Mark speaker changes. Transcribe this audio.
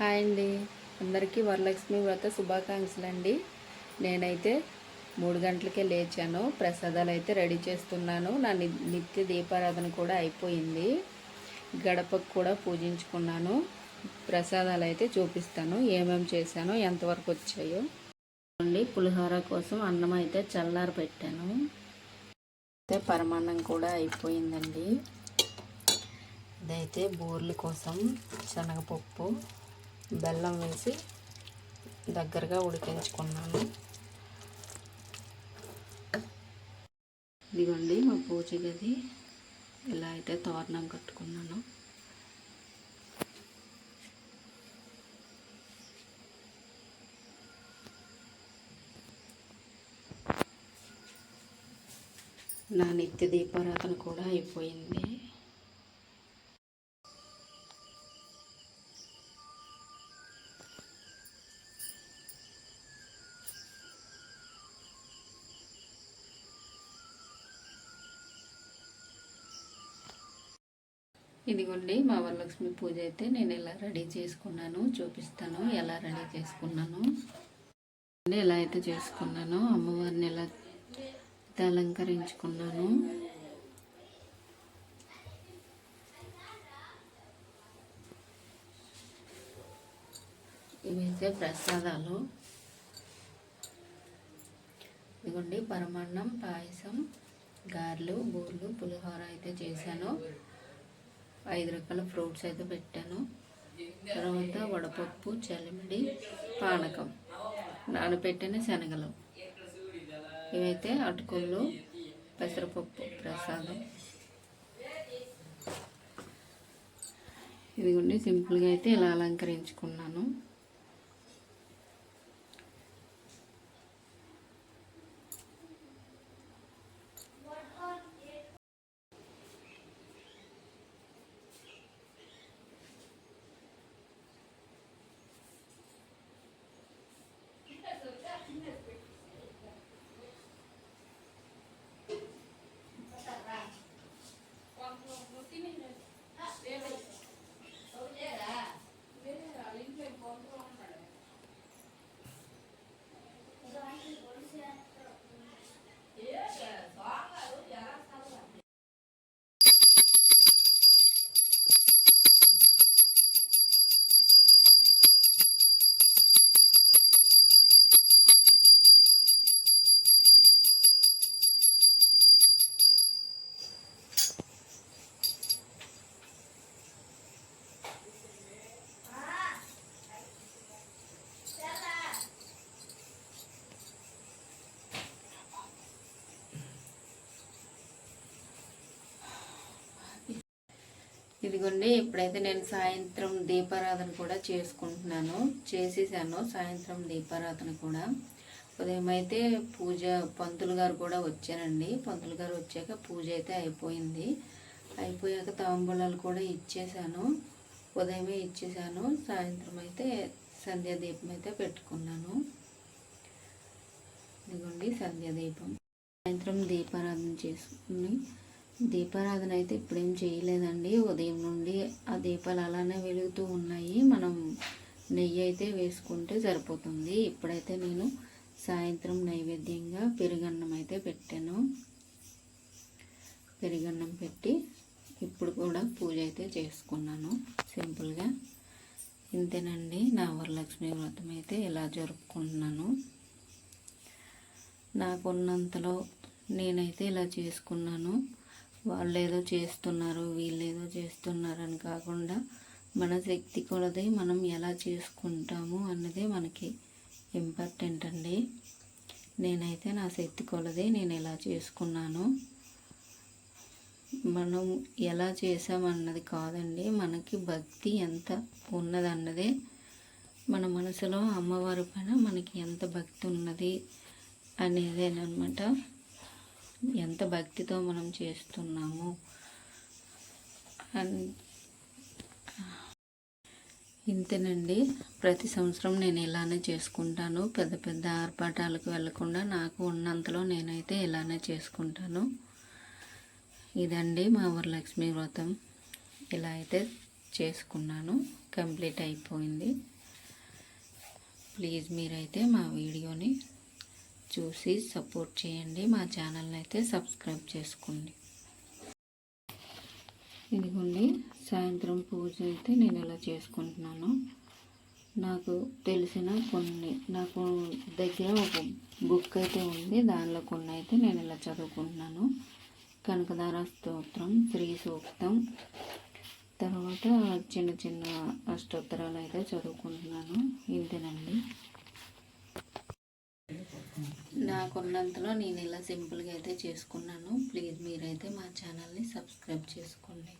Speaker 1: Hi అండి. అందరికీ వరలక్ష్మి వ్రత శుభాకాంక్షలు అండి నేనైతే మూడు గంటలకే లేచాను. ప్రసాదాలు అయితే రెడీ చేస్తున్నాను. నా ని- నిత్య దీపారాధన కూడా అయిపోయింది. గడపకు కూడా పూజించుకున్నాను. ప్రసాదాలు అయితే చూపిస్తాను. ఏమేమి చేశానో ఎంతవరకు వచ్చాయో. అండి పులిహోర కోసం అన్నం అయితే చల్లారి పెట్టాను. అయితే పరమాన్నం కూడా అయిపోయిందండి. ఇదైతే బోర్ల కోసం శనగపప్పు. బెల్లం వేసి దగ్గరగా ఉడికించుకున్నాను. ఇదిగోండి మా పూజ గది ఇలా అయితే తోరణం కట్టుకున్నాను. నా నిత్య దీపారాధన కూడా అయిపోయింది. ఇదిగోండి మా వరలక్ష్మి పూజ అయితే నేను ఎలా రెడీ చేసుకున్నాను చూపిస్తాను. ఎలా రెడీ చేసుకున్నాను? ఎలా అయితే చేసుకున్నాను అమ్మవారిని ఎలా అయితే అలంకరించుకున్నాను. ఇవైతే ప్రసాదాలు. ఇదిగోండి పరమాన్నం పాయసం గారెలు బూర్లు పులిహోర అయితే చేశాను. ఐదు రకాల ఫ్రూట్స్ అయితే పెట్టాను. తర్వాత వడపప్పు చలిమిడి పానకం. నానబెట్టిన శనగలు. ఇవైతే అటుకులు పెసరపప్పు ప్రసాదం. ఇదిగోండి సింపుల్గా అయితే ఇలా అలంకరించుకున్నాను. ఇదిగోండి ఇప్పుడైతే నేను సాయంత్రం దీపారాధన కూడా చేసుకుంటున్నాను. చేసేసాను సాయంత్రం దీపారాధన కూడా. ఉదయం అయితే పూజ పంతులు గారు కూడా వచ్చారండి. పంతులు గారు వచ్చాక పూజ అయితే అయిపోయింది. అయిపోయాక తాంబూలాలు కూడా ఇచ్చేసాను. ఉదయమే ఇచ్చేసాను. సాయంత్రం అయితే సంధ్యా దీపం అయితే పెట్టుకున్నాను. ఇదిగోండి సంధ్యా దీపం. సాయంత్రం దీపారాధన చేసుకుని దీపారాధన అయితే ఇప్పుడేం చేయలేదండి. ఉదయం నుండి ఆ దీపాలు అలానే వెలుగుతూ ఉన్నాయి. మనం నెయ్యి అయితే వేసుకుంటే సరిపోతుంది. ఇప్పుడైతే నేను సాయంత్రం నైవేద్యంగా పెరుగన్నం అయితే పెట్టాను. పెరుగన్నం పెట్టి ఇప్పుడు కూడా పూజ అయితే చేసుకున్నాను. సింపుల్గా. ఇంతేనండి. నా వరలక్ష్మి వ్రతం అయితే ఇలా జరుపుకుంటున్నాను. నాకున్నంతలో నేనైతే ఇలా చేసుకున్నాను. వాళ్ళు ఏదో చేస్తున్నారు వీళ్ళు ఏదో చేస్తున్నారు అని కాకుండా మన శక్తి కొలది మనం ఎలా చేసుకుంటాము అన్నదే మనకి ఇంపార్టెంట్ అండి. నేనైతే నా శక్తి కొలది నేను ఎలా చేసుకున్నాను. మనం ఎలా చేసామన్నది కాదండి మనకి భక్తి ఎంత ఉన్నదన్నదే మన మనసులో అమ్మవారి పైన మనకి ఎంత భక్తి ఉన్నది అనేదేనమాట ఎంత భక్తితో మనం చేస్తున్నాము. అన్ ఇంతేనండి. ప్రతి సంవత్సరం నేను ఇలానే చేసుకుంటాను. పెద్ద పెద్ద ఆర్పాటాలకు వెళ్ళకుండా నాకు ఉన్నంతలో నేనైతే ఇలానే చేసుకుంటాను. ఇదండి మా వరలక్ష్మి వ్రతం. ఇలా అయితే చేసుకున్నాను. కంప్లీట్ అయిపోయింది. ప్లీజ్ మీరైతే మా వీడియోని చూసి సపోర్ట్ చేయండి. మా ఛానల్ని అయితే సబ్స్క్రైబ్ చేసుకోండి. ఇదిగోండి సాయంత్రం పూజ అయితే నేను ఇలా చేసుకుంటున్నాను. నాకు తెలిసిన కొన్ని నాకు దగ్గర ఒక బుక్ అయితే ఉంది. దానిలో కొన్ని అయితే నేను ఇలా చదువుకుంటున్నాను. కనకదార స్తోత్రం శ్రీ సూక్తం తర్వాత చిన్న చిన్న అష్టోత్తరాలు అయితే చదువుకుంటున్నాను. ఇంతేనండి నాకున్నంతలో నేను ఇలా సింపుల్గా అయితే చేసుకున్నాను. ప్లీజ్ మీరైతే మా ఛానల్ని సబ్స్క్రైబ్ చేసుకోండి.